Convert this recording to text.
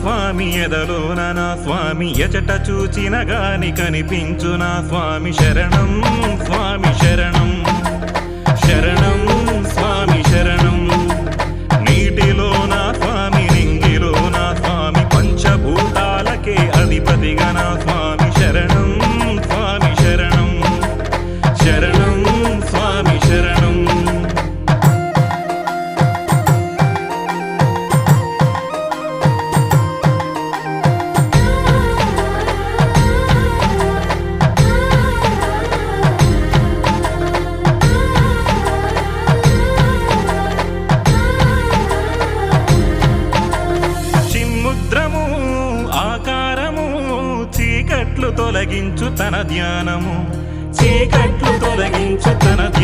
స్వామి ఎదలోన నా స్వామి ఎచట చూచిన గాని కనిపించు నా స్వామి శరణం స్వామి శరణం. చీకట్లు తొలగించు తన ధ్యానము. చీకట్లు తొలగించు తన ధ్యానము